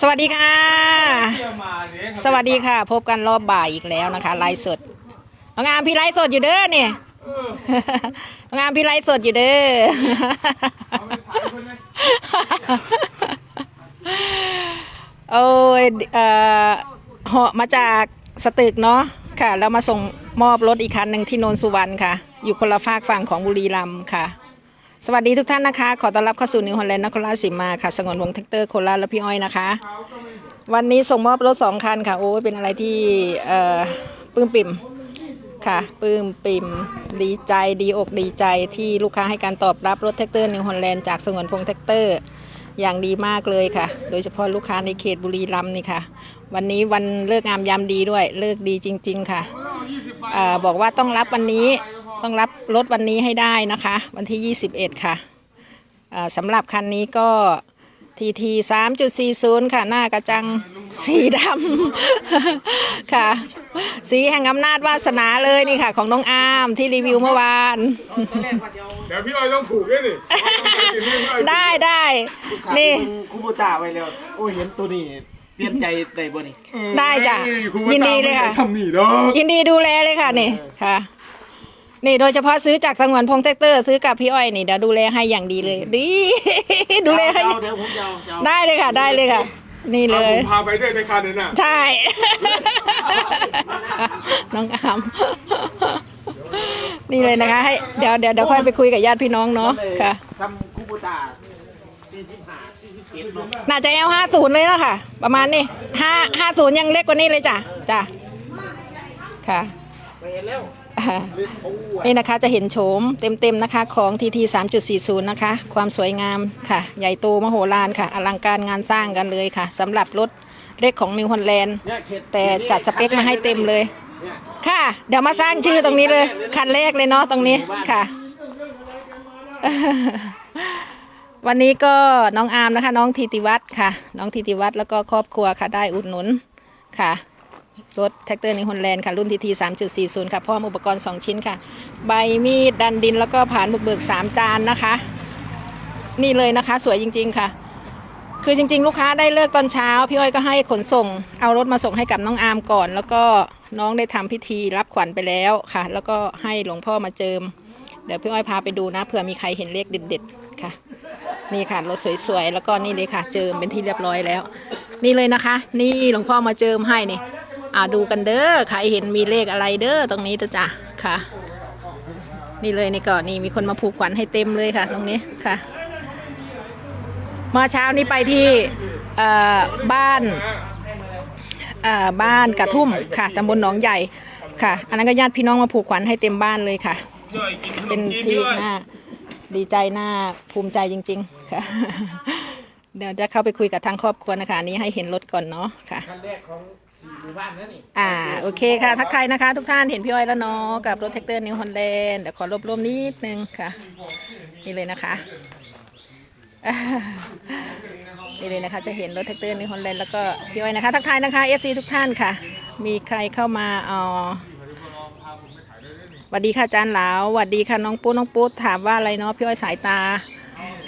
สวัสดีค่ะ สวัสดีค่ะ พบกันรอบบ่ายอีกแล้วนะคะไลฟ์สดน้องงามพี่ไลฟ์สดอยู่เด้อเนี่ยน้องงามพี่ไลฟ์สดอยู่เด้อโอ้ยเอ่อเหาะมาจากสตึกเนาะค่ะ แล้วมาส่งมอบรถอีกคันหนึ่งที่นนสุวรรณค่ะ อยู่คนละฝากฝั่งของบุรีรัมย์ค่ะ สวัสดีทุกท่านนะคะ ขอต้อนรับเข้าสู่นิวฮอลแลนด์นครราชสีมาค่ะ สงวนวงแท็กเตอร์โคราชและพี่อ้อยนะคะ วันนี้ส่งมอบรถสองคันค่ะ โอ้ยเป็นอะไรที่เอ่อปลื้มปิ่มค่ะปลื้มปิ่มดีใจดีอกดีใจที่ลูกค้าให้การตอบรับรถแท็กเตอร์นิวฮอลแลนด์จากสงวนพงแท็กเตอร์อย่างดีมากเลยค่ะ โดยเฉพาะลูกค้าในเขตบุรีรัมย์นี่ค่ะ วันนี้วันเลิกงามยามดีด้วย เลิกดีจริง ๆ ค่ะอาบอกว่าต้องรับวันนี้ ต้องรับรถวันนี้ให้ได้นะคะ วันที่ 21 ค่ะอ่าสำหรับคันนี้ก็ทีที3.40ค่ะ หน้ากระจังสีดำค่ะ สีแห่งอำนาจวาสนาเลยนี่ค่ะ ของน้องอาร์มที่รีวิวเมื่อวาน เดี๋ยวพี่อ้อยต้องผูกด้วยนี่ได้ได้นี่คูบูตาไว้แล้ว โอ้ยเห็นตัวนี้เปลี่ยนใจได้บ่นี่ได้จ้ะยินดีเลยค่ะทำนี่เนาะยินดีดูแลเลยค่ะนี่ค่ะ นี่โดยเฉพาะซื้อจากสงวนพงษ์แท็กเตอร์ซื้อกับพี่อ้อยนี่เดี๋ยวดูแลให้อย่างดีเลยดี ดูแลให้ เดี๋ยวเดี๋ยวผมจะเอาจะเอาได้เลยค่ะ ได้เลยค่ะ นี่เลเอาผยมพาไปด้วยในคันนั้นน่ะ ใช่ น้องอามนี่เลยนะคะ ให้เดี๋ยวเดี๋ยวเดี๋ยวค่อยไปคุยกับญาติพี่น้องเนาะค่ะ ทำคูบูตา45 47เนาะน่าจะเอาห้าศูนย์เลยแล้วค่ะ ประมาณนี้ห้าห้าศูนย์ยังเล็กกว่านี้เลยจ้ะจ้ะค่ะไป เห็นแล้วอ่าโอ้ยนี่นะคะจะเห็นโฉมเต็มๆนะคะของ TT 3.40 นะคะ ความสวยงามค่ะ ใหญ่โตมโหฬารค่ะ อลังการงานสร้างกันเลยค่ะสำหรับรถเล็กของนิวฮอลแลนด์เนี่ยเขตแต่จัดสเปคมาให้เต็มเลยเนี่ยค่ะ เดี๋ยวมาสร้างชื่อตรงนี้เลย คันแรกเลยเนาะตรงนี้ค่ะ วันนี้ก็น้องอาร์มนะคะ น้องทิติวัฒน์ค่ะ น้องทิติวัฒน์แล้วก็ครอบครัวค่ะได้อุดหนุนค่ะ รถแท็กเตอร์นิฮอลแลนด์ค่ะ รุ่นทีที3.40ค่ะ พร้อมอุปกรณ์2ชิ้นค่ะ ใบมีด ดันดินแล้วก็ผ่านบุกเบิก3จานนะคะ นี่เลยนะคะ สวยจริง ๆค่ะ คือจริง ๆ ลูกค้าได้เลิกตอนเช้า พี่อ้อยก็ให้ขนส่ง เอารถมาส่งให้กับน้องอาร์มก่อน แล้วก็น้องได้ทำพิธีรับขวัญไปแล้วค่ะ แล้วก็ให้หลวงพ่อมาเจิม เดี๋ยวพี่อ้อยพาไปดูนะเผื่อมีใครเห็นเลขเด็ด ๆ ค่ะนี่ค่ะรถสวยๆ แล้วก็นี่เลยค่ะ เจิมเป็นที่เรียบร้อยแล้ว นี่เลยนะคะ นี่หลวงพ่อมาเจิมให้นี่ อ่าดูกันเด้อใครเห็นมีเลขอะไรเด้อตรงนี้จ้ะค่ะ นี่เลยนี่ก่อนนี่มีคนมาผูกขวัญให้เต็มเลยค่ะ ตรงนี้ค่ะ เมื่อเช้านี้ไปที่เอ่อบ้านเอ่อบ้านกระทุ่มค่ะตำบลหนองใหญ่ค่ะ อันนั้นก็ญาติพี่น้องมาผูกขวัญให้เต็มบ้านเลยค่ะ เป็นที่น่าดีใจน่าภูมิใจจริง ๆ ค่ะ เดี๋ยวจะเข้าไปคุยกับทางครอบครัวนะคะอันนี้ให้เห็นรถก่อนเนาะค่ะคันแรกของ สี่หมู่บ้านนั่นนี่อ่าโอเคค่ะ ทักทายนะคะ ทุกท่านเห็นพี่อ้อยแล้วเนาะกับรถแท็กเตอร์นิวฮอลแลนด์เดี๋ยวขอรวบรวมนิดนึงค่ะ นี่เลยนะคะอ่านี่เลยนะคะจะเห็นรถแท็กเตอร์นิวฮอลแลนด์แล้วก็พี่อ้อยนะคะทักทายนะคะ FC ทุกท่านค่ะ มีใครเข้ามาอ๋อสวัสดีค่ะอาจารย์หลาวสวัสดีค่ะน้องปุ๊น้องปุ๊ถามว่าอะไรเนาะพี่อ้อยสายตา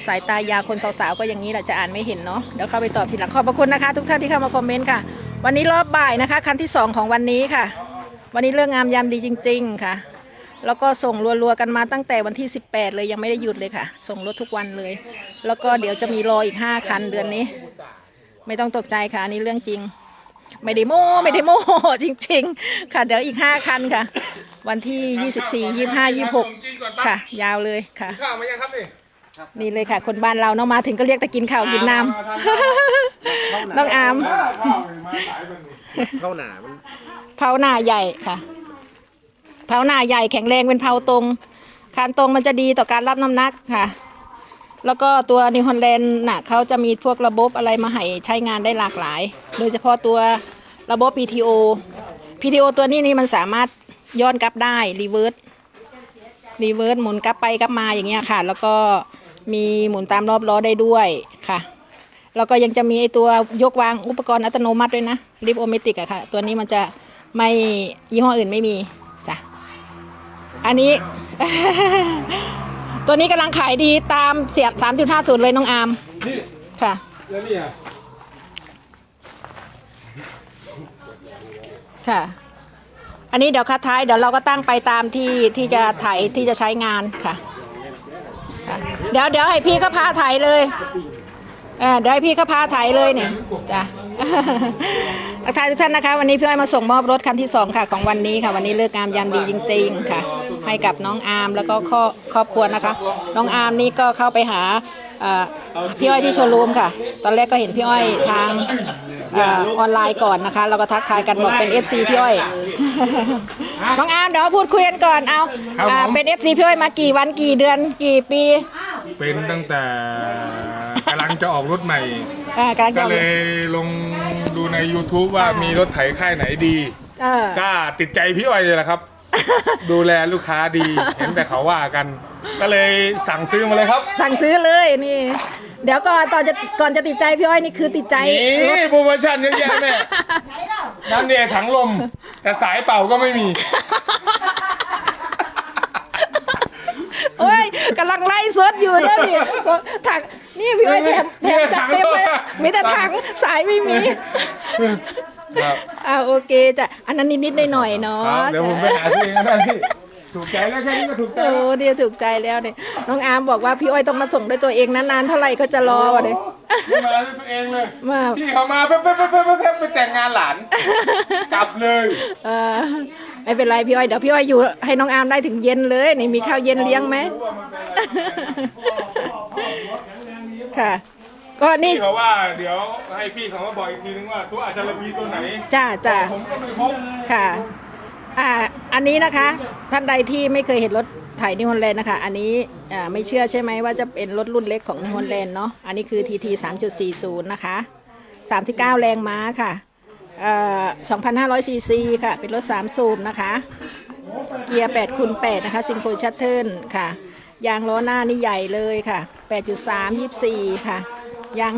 สายตา ยาวคนสาวๆก็อย่างนี้แหละจะอ่านไม่เห็นเนาะเดี๋ยวเข้าไปตอบทีหลังขอบพระคุณนะคะ ทุกท่านที่เข้ามาคอมเมนต์ค่ะ วันนี้รอบบ่ายนะคะ คันที่2ของวันนี้ค่ะ วันนี้เรื่องงามยามดีจริง ๆค่ะ แล้วก็ส่งรัวๆกันมาตั้งแต่วันที่ 18 เลยยังไม่ได้หยุดเลยค่ะ ส่งรถทุกวันเลย แล้วก็เดี๋ยวจะมีรออีก 5 คันเดือนนี้ ไม่ต้องตกใจค่ะอันนี้เรื่องจริง ไม่ได้โม้ไม่ได้โม้จริง ๆ ค่ะเดี๋ยวอีก 5 คันค่ะ วันที่ 24 25 26 ค่ะ ยาวเลยค่ะ ข้าวมายังครับนี่นี่เลยค่ะ คนบ้านเราเนาะมาถึงก็เรียกแต่กินข้าวกินน้ำ น้องอามข้าวมาสายเป็นนี่เข้าหนามันเผาหน้าใหญ่ค่ะ เผาหน้าใหญ่แข็งแรงเป็นเผาตรงคานตรงมันจะดีต่อการรับน้ำหนักค่ะ แล้วก็ตัวนิวฮอลแลนด์น่ะเขาจะมีพวกระบบอะไรมาให้ใช้งานได้หลากหลาย โดยเฉพาะตัวระบบ PTO PTO ตัวนี้นี่มันสามารถย้อนกลับได้รีเวิร์สรีเวิร์สหมุนกลับไปกลับมาอย่างเงี้ยค่ะ แล้วก็มีหมุนตามรอบล้อได้ด้วยค่ะ แล้วก็ยังจะมีไอตัวยกวางอุปกรณ์อัตโนมัติด้วยนะลิฟโอเมติกอะค่ะ ตัวนี้มันจะไม่ยี่ห้ออื่นไม่มีจ้ะอันนี้ ตัวนี้กำลังขายดีตามเสียบ3.50เลยน้องอาร์มนี่ค่ะ แล้วนี่ยค่ะ อันนี้เดี๋ยวคัดท้ายเดี๋ยวเราก็ตั้งไปตามที่ที่จะไถที่จะใช้งานค่ะคะเดี๋ยวเดี๋ยวให้พี่ก็พาไถเลย เออเดี๋ยวให้พี่ก็พาไถเลยเนี่ยจ้ะ ทักทายทุกท่านนะคะ วันนี้พี่อ้อยมาส่งมอบรถคันที่สองค่ะ ของวันนี้ค่ะ วันนี้เลิกงามยันดีจริง ๆ ค่ะ ให้กับน้องอาร์มแล้วก็ครอบครอบครัวนะคะ น้องอาร์มนี่ก็เข้าไปหาเอ่อพี่อ้อยที่โชว์รูมค่ะ ตอนแรกก็เห็นพี่อ้อยทางเออออนไลน์ก่อนนะคะเราก็ทักทายกันบอกเป็น FC พี่อ้อย น้องอาร์มเดี๋ยวพูดคุยกันก่อนเอาอ่าเป็น FC พี่อ้อยมากี่วันกี่เดือนกี่ปี เป็นตั้งแต่กำลัง จะออกรถใหม่ อ่ากำลังก็จะเลยลงดูใน YouTube ว่ามีรถไถค่ายไหนดี เออ ก็ติดใจพี่อ้อยเลยแหละครับ ดูแลลูกค้าดี เห็นแต่เขาว่ากัน ก็เลยสั่งซื้อมาเลยครับสั่งซื้อเลยนี่ เดี๋ยวก่อนตอนจะก่อนจะติดใจพี่อ้อยนี่คือติดใจรถ นี่โปรโมชั่นเยอะแยะแม่นั่นเนี่ยถังลม แต่สายเป่าก็ไม่มี โอ้ยกำลังไล่สดอยู่นะนี่ถัง นี่พี่อ้อยแถมแถมจัดเต็มเลยมีแต่ถังสายไม่มีครับอ่าโอเคจ้ะอันนั้นนิดๆหน่อยๆเนาะครับเดี๋ยวผมไปหาซื้อเองก็ได้พี่ถูกใจแล้วแค่นี้ก็ถูกใจโอ้แล้วเดียวถูกใจแล้วเนี่ยน้องอาร์มบอกว่าพี่อ้อยต้องมาส่งด้วยตัวเองนะนานเท่าไหร่ก็จะรอวะเนี่ยมาด้วยตัวเองเลยมาพี่เขามาแป๊บแป๊บแป๊บแป๊บแป๊บไปแต่งงานหลานกลับเลยเออไม่เป็นไรพี่อ้อยเดี๋ยวพี่อ้อยอยู่ให้น้องอาร์มได้ถึงเย็นเลยนี่มีข้าวเย็นเลี้ยงไหม ค่ะ ก็นี่ พี่เขาว่าเดี๋ยวให้พี่เขามาบอกอีกทีนึงว่าตัวอาจารย์บีตัวไหนจ้าจ้า ผมก็ไม่พบค่ะ อ่า อันนี้นะคะ ท่านใดที่ไม่เคยเห็นรถไถนิฮอนแลนด์นะคะ อันนี้อ่าไม่เชื่อใช่ไหมว่าจะเป็นรถรุ่นเล็กของนิฮอนแลนด์เนาะ อันนี้คือ TT 3.40 นะคะ 39 แรงม้าค่ะเอ่อ2,500 ซีซีค่ะ เป็นรถ 3 สูบนะคะ เกียร์8คูณ8นะคะซิงโครชัตเทิลค่ะ ยางล้อหน้านี่ใหญ่เลยค่ะ 8.3 24 ค่ะ ยาง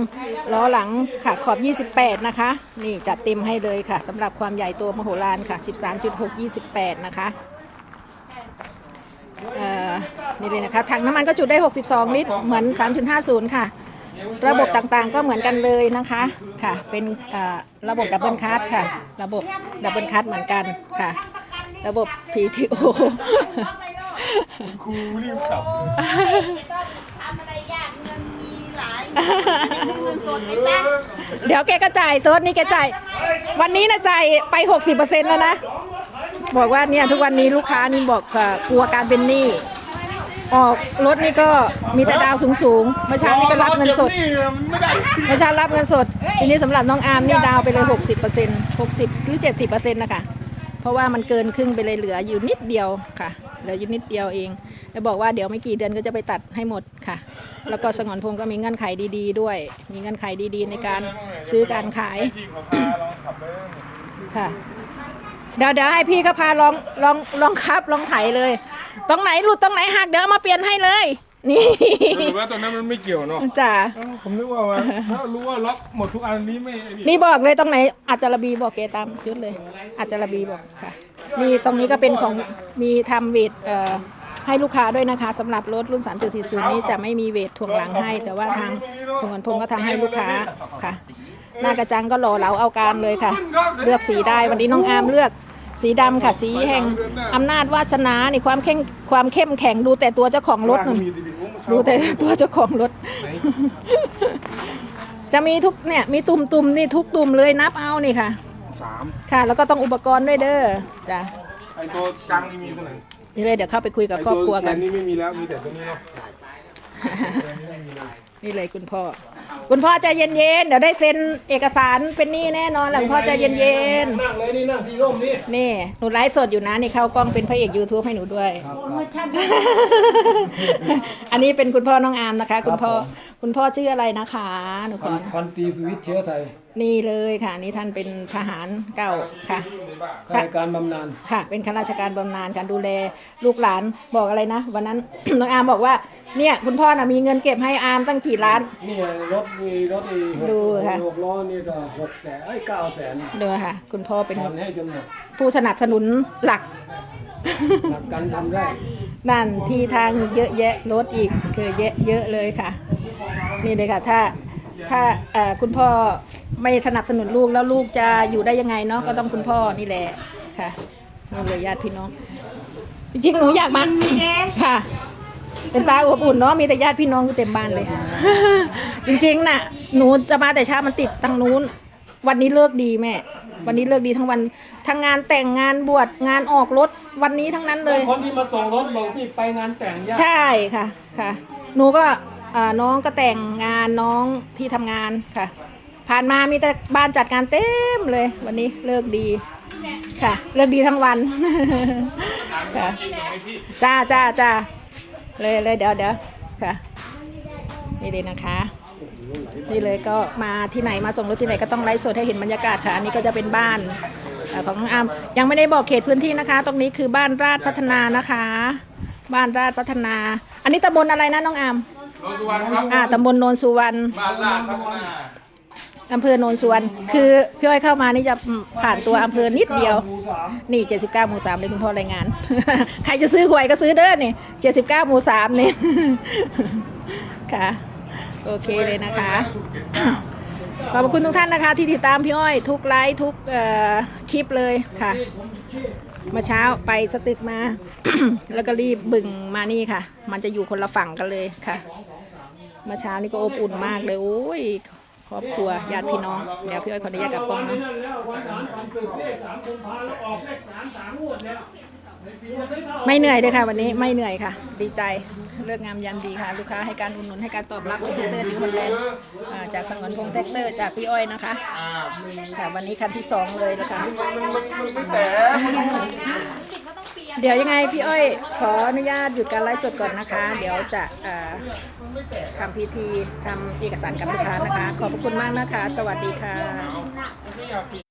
ล้อหลังค่ะขอบ 28 นะคะ นี่จัดเต็มให้เลยค่ะสำหรับความใหญ่ตัวมโหฬารค่ะ 13.6 28 นะคะเออนี่เลยนะคะถังน้ำมันก็จุดได้ 62 ลิตร เหมือน 3.50 ค่ะ ระบบต่างๆก็เหมือนกันเลยนะคะค่ะ เป็นระบบดับเบิลคัทค่ะ ระบบดับเบิลคัทเหมือนกันค่ะ ระบบ PTO ครูรีบกลับทำอะไรยากเงินมีหลายเงินสดไม่ตั้งเดี๋ยวแกก็จ่ายโต๊ดนี่แกจ่ายวันนี้นะจ่ายไป 60%แล้วนะ บอกว่าเนี่ยทุกวันนี้ลูกค้านี่บอกว่ากลัวการเป็นหนี้ออกรถนี่ก็มีแต่ดาวสูงๆเมื่อเช้านี่ก็รับเงินสดก็บนี่มันไม่ได้เมื่อเช้ารับเงินสด ทีนี้สำหรับน้องอาร์มนี่ดาวไปเลย 60% 60 หรือ 70%นะคะ เพราะว่ามันเกินครึ่งไปเลยเหลืออยู่นิดเดียวค่ะ เหลืออยู่นิดเดียวเอง แล้วบอกว่าเดี๋ยวไม่กี่เดือนก็จะไปตัดให้หมดค่ะ แล้วก็สงวนพงก็มีเงื่อนไขดี ๆด้วย มีเงื่อนไขดีๆ ในการซื้อการขายค่ะเดี๋ยวเดี๋ยวให้พี่ก็พาลองลองลองครับลองไถเลย ตรงไหนหลุดตรงไหนหักเดี๋ยวมาเปลี่ยนให้เลย นี่หรือว่าตอนนั้นมันไม่เกี่ยวเนาะจ้าเอ้าผมนึกว่าว่าถ้ารู้ว่าล็อกหมดทุกอันนี้ไม่ไอ้นี่นี่บอกเลยตรงไหนอาจจะระบีบอกเกตามจุดเลย อาจจะระบีบอกค่ะ นี่ตรงนี้ก็เป็นของมีทำเวทเอ่อให้ลูกค้าด้วยนะคะสำหรับรถรุ่น 3.40 นี้จะไม่มีเวทถ่วงหลังให้ แต่ว่าทางสงวนพงษ์ก็ทำให้ลูกค้าค่ะ หน้ากระจังก็หล่อเหลาเอาการเลยค่ะ เลือกสีได้วันนี้น้องอาร์มเลือกสีดำค่ะ สีแห่งอำนาจวาสนานี่ความเข้มความเข้มแข็งดูแต่ตัวเจ้าของรถนู่น มีติด ผมดูแต่ตัวเจ้าของรถ จะมีทุกเนี่ยมีตุ่มตุ่มๆนี่ทุกตุ่มเลยนับเอานี่ค่ะสามค่ะ แล้วก็ต้องอุปกรณ์ด้วยเด้อจ้ะไอตัวกลางนี่มีตัวไหนนี่เลยเดี๋ยวเข้าไปคุยกับครอบครัวกันไตัวแนี่ไม่มีแล้วมีแต่ตัวนี้เนาะ นี่เลยคุณพ่อ คุณพ่อใจเย็นๆ เดี๋ยวได้เซ็นเอกสารเป็นหนี้แน่นอนแหละคุณพ่อใจเย็นนั่งเลยนี่นั่งที่ร่มนี่ๆ นี่หนูไลฟ์สดอยู่นะนี่เข้ากล้องเป็นพระเอก YouTube ให้หนูด้วยอันนี้เป็นคุณพ่อน้องอาร์มนะคะ คุณพ่อคุณพ่อชื่ออะไรนะคะ หนูขอ พันตรีสุวิทย์เชื้อไทย นี่เลยค่ะ นี่ท่านเป็นทหารเก่าค่ะ ข้าราชการบำนาญค่ะ เป็นข้าราชการบำนาญการดูแลลูกหลานบอกอะไรนะ วันนั้น น้องอาร์มบอกว่าเนี่ยคุณพ่อน่ะมีเงินเก็บให้อาร์มตั้งกี่ล้าน นี่รถมีรถอีหกดูค่ะ หกล้อนี่ก็หกแสนไอ้เก้าแสนเด้อค่ะ คุณพ่อเป็นผ่อนให้จนหมดผู้สนับสนุนหลัก หลักการทำได้นั่นที่ทางเยอะแยะรถอีกคือเยอะเยอะเลยค่ะ นี่เลยค่ะ ถ้าถ้าเอ่อคุณพ่อ ไม่สนับสนุนลูกแล้วลูกจะอยู่ได้ยังไงเนาะก็ต้องคุณพ่อนี่แหละค่ะนู่นเลยญาติพี่น้อง จริงๆหนูอยากมาค่ะ เป็นตาอบอุ่นเนาะมีแต่ญาติพี่น้องอยู่เต็มบ้านเลย จริงๆน่ะ หนูจะมาแต่เช้ามันติดทางนู้น วันนี้เลิกดีแม่ วันนี้เลิกดีทั้งวันทั้งงานแต่งงานบวชงานออกรถวันนี้ทั้งนั้นเลย คนที่มาส่งรถบอกพี่ไปงานแต่งญาติใช่ค่ะค่ะ หนูก็อ่าน้องก็แต่งงานน้องที่ทำงานค่ะ ผ่านมามีแต่บ้านจัดงานเต็มเลย วันนี้เลิกดีค่ะ เลิกดีทั้งวันค่ะจ้าจ้าจ้าเลยเลยเดี๋ยวเดี๋ยวค่ะนี่เลยนะคะนี่เลยก็มาที่ไหนมาส่งรถที่ไหนก็ต้องไลฟ์สดให้เห็นบรรยากาศค่ะอันนี้ก็จะเป็นบ้านเอ่อของน้องอามยังไม่ได้บอกเขตพื้นที่นะคะ ตรงนี้คือบ้านราชพัฒนานะคะ บ้านราชพัฒนา อันนี้ตำบลอะไรนะน้องอามโนนสุวรรณครับอ่าตำบลโนนสุวรรณบ้านลาดพัฒนา อำเภอโนนสุวรรณคือพี่อ้อยเข้ามานี่จะผ่านตัวอำเภอนิดเดียว นี่ 79 หมู่ 3 เลยคุณพ่อรายงาน ใครจะซื้อหวยก็ซื้อเด้อนี่ 79 หมู่ 3 นี่ ค่ะ โอเคเลยนะคะ ขอบคุณทุกท่านนะคะ ที่ติดตามพี่อ้อย ทุกไลฟ์ทุกเอ่อคลิปเลยค่ะเมื่อเช้าไปสตึกมา แล้วก็รีบบึงมานี่ค่ะ มันจะอยู่คนละฝั่งกันเลยค่ะเมื่อเช้านี่ก็อบอุ่นมากเลยโอ้ยค รอบครัวญาติพี่น้องเดี๋ยวพี่อ้อยขออนุญาตกลับกล้องนะนั่นแล้ววันสารความตึกเลขสามกุมภาแล้วออกเลขสามสามงวดแล้วในปีนี้ไม่เหนื่อยเลยค่ะวันนี้ไม่เหนื่อยค่ะ ดีใจเลิกงามยามดีค่ะ ลูกค้าให้การอุดหนุนให้การตอบรับจากแท็กเตอร์นิวฮอลแลนด์อ่าจากสงวนพงษ์แท็กเตอร์จากพี่อ้อยนะคะอ่าค่ะวันนี้คันที่สองเลยนะคะ เดี๋ยวยังไงพี่อ้อยขออนุญาตหยุดการไลฟ์สดก่อนนะคะ เดี๋ยวจะทำพิธีทำเอกสารกับลูกค้านะคะ ขอบพระคุณมากนะคะ สวัสดีค่ะไม่อยากเปลี่ยนอะ